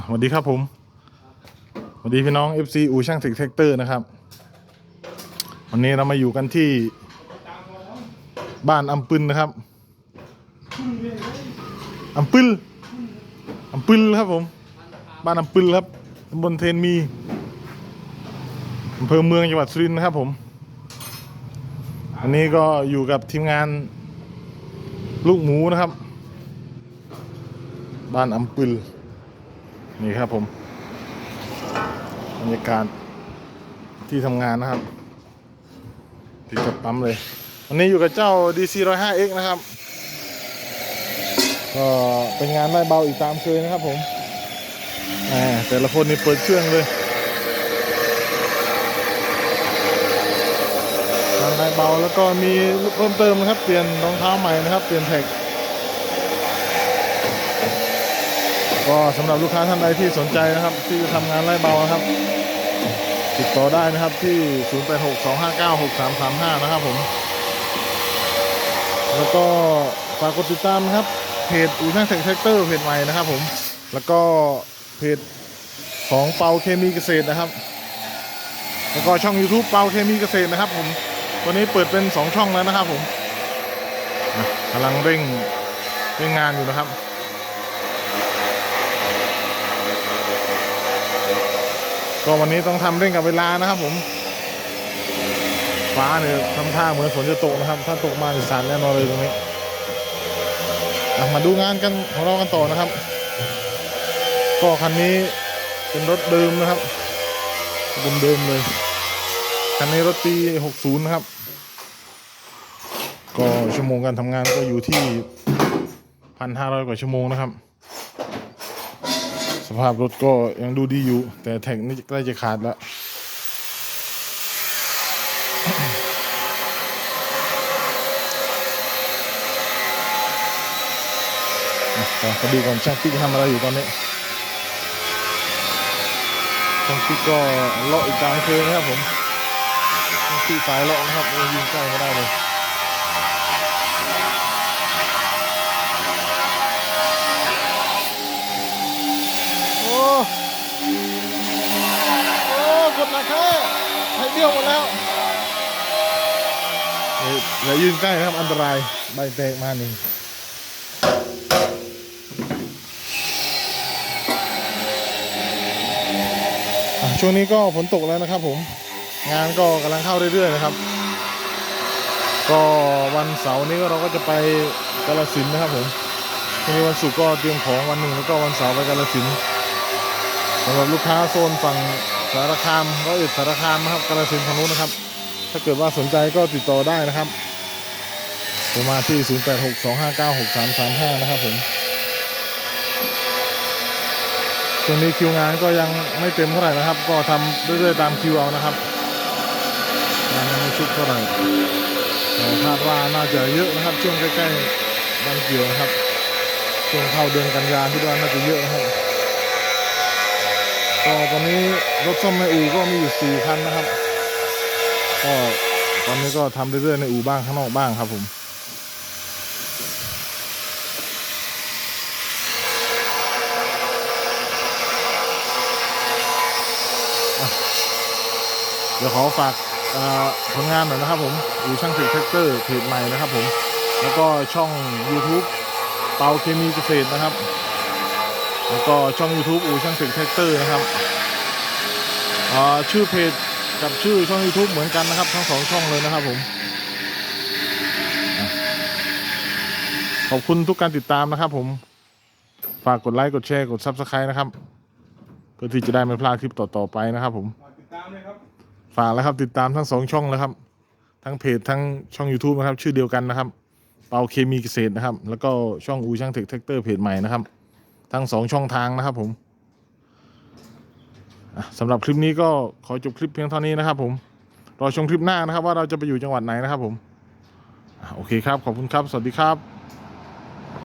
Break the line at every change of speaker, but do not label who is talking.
สวัสดีครับผมสวัสดีพี่น้อง FC อูช่างเทคแท็กเตอร์นะครับ วันนี้เรามาอยู่กันที่บ้านอัมปึนนะครับอัมปึลอัมปึลครับผม บ้านอัมปึลครับตำบลเทนมีอำเภอเมืองจังหวัดสุรินทร์นะครับผมวันนี้ก็อยู่กับทีมงานลูกหมูนะครับ บ้านอัมปึล นี่ครับผมบรรยากาศที่ทำงานนะครับ ติดกับปั๊มเลย วันนี้อยู่กับเจ้า DC 105X นะครับ ก็เป็นงานไล่เบาอีกตามเคยนะครับผมแต่ละคนนี่เปิดเครื่องเลยงานไล่เบาแล้วก็มีเพิ่มเติมนะครับ เปลี่ยนรองเท้าใหม่นะครับ เปลี่ยนแท็ก ก็สำหรับลูกค้าท่านใดที่สนใจนะครับ ที่จะทำงานไล่เบานะครับ ติดต่อได้นะครับที่ 0862596335 นะครับผม แล้วก็ฝากกดติดตามนะครับเพจอู่ช่างแท็กแท็กเตอร์เพจใหม่นะครับผม แล้วก็เพจของเปาเคมีเกษตรนะครับ แล้วก็ช่อง YouTube เปาเคมีเกษตรนะครับ ผมตัวนี้เปิดเป็น 2 ช่องแล้วนะครับผมกำลังเร่งเร่งงานอยู่นะครับ ก็วันนี้ต้องทำเร่งกับเวลานะครับผม ฟ้าเนี่ยทำท่าเหมือนฝนจะตกนะครับ ถ้าตกมาจะสารแน่นอนเลยตรงนี้มาดูงานกันของเรากันต่อนะครับ ก็คันนี้เป็นรถเดิมนะครับเดิมเดิมๆเลยคันนี้รถปี 60 นะครับ ก็ชั่วโมงการทำงานก็อยู่ที่ 1,500 กว่าชั่วโมงนะครับ ภาพรถก็ยังดูดีอยู่ แต่แท็กนี่ใกล้จะขาดแล้วอะไปดูก่อนช่างปิ๊กทำอะไรอยู่ตอนนี้ช่างปิ๊กก็เลาะอีกตามเคยนะครับผมช่างปิ๊กสายเลาะนะครับโอ้ยยิงใกล้ไม่ได้เลย แค่ให้เบี้ยวหมดแล้วอย่ายืนใกล้นะครับอันตรายใบแตกมาหนึ่งช่วงนี้ก็ฝนตกแล้วนะครับผม งานก็กำลังเข้าเรื่อยๆนะครับ ก็วันเสาร์นี้เราก็จะไปกาลสินนะครับผมพรุ่งนี้วันศุกร์ก็เตรียมของวันหนึ่งแล้วก็วันเสาร์ไปกาลสินสำหรับลูกค้าโซนฝั่ง สารคามก็อิดสารคามนะครับกาลสินธุ์ฝั่งนู้นนะครับ ถ้าเกิดว่าสนใจก็ติดต่อได้นะครับโทรมาที่ 0862596335 นะครับผมช่วงนี้คิวงานก็ยังไม่เต็มเท่าไหร่นะครับ ก็ทำเรื่อยๆตามคิวเอานะครับงานยังไม่ชุกเท่าไหร่คาดว่าน่าจะเยอะนะครับ ช่วงใกล้ๆวันเกี่ยวนะครับช่วงเข้าเดือนกันยาที่ว่าน่าจะเยอะนะครับ ก็ตอนนี้รถซ่อมในอู่ก็มีอยู่สี่คันนะครับ ก็ตอนนี้ก็ทำเรื่อยๆในอู่บ้างข้างนอกบ้างครับผมเดี๋ยวขอฝากผลงานหน่อยนะครับผมอู่ช่างสิแท็กเตอร์เพจใหม่นะครับผม แล้วก็ช่อง YouTube เปาเคมีเกษตรนะครับ แล้วก็ช่อง YouTube อูช่างสิแท็กเตอร์นะครับเอ่อชื่อเพจกับชื่อช่อง YouTube เหมือนกันนะครับ ทั้งสองช่องเลยนะครับผมอะขอบคุณทุกการติดตามนะครับผมฝากกดไลค์กดแชร์กด Subscribe นะครับเพื่อที่จะได้ไม่พลาดคลิปต่อๆไปนะครับผม
ฝากติดตามด้วยครับ
ฝากแล้วครับติดตามทั้งสองช่องแล้วครับ ทั้งเพจทั้งช่อง YouTube นะครับ ชื่อเดียวกันนะครับ เปาเคมีเกษตรนะครับ แล้วก็ช่องอูช่างเทคแท็กเตอร์เพจใหม่นะครับ ทั้งสองช่องทางนะครับผมสำหรับคลิปนี้ก็ขอจบคลิปเพียงเท่านี้นะครับ ผมรอชมคลิปหน้านะครับ ว่าเราจะไปอยู่จังหวัดไหนนะครับ ผมโอเคครับขอบคุณครับ สวัสดีครับ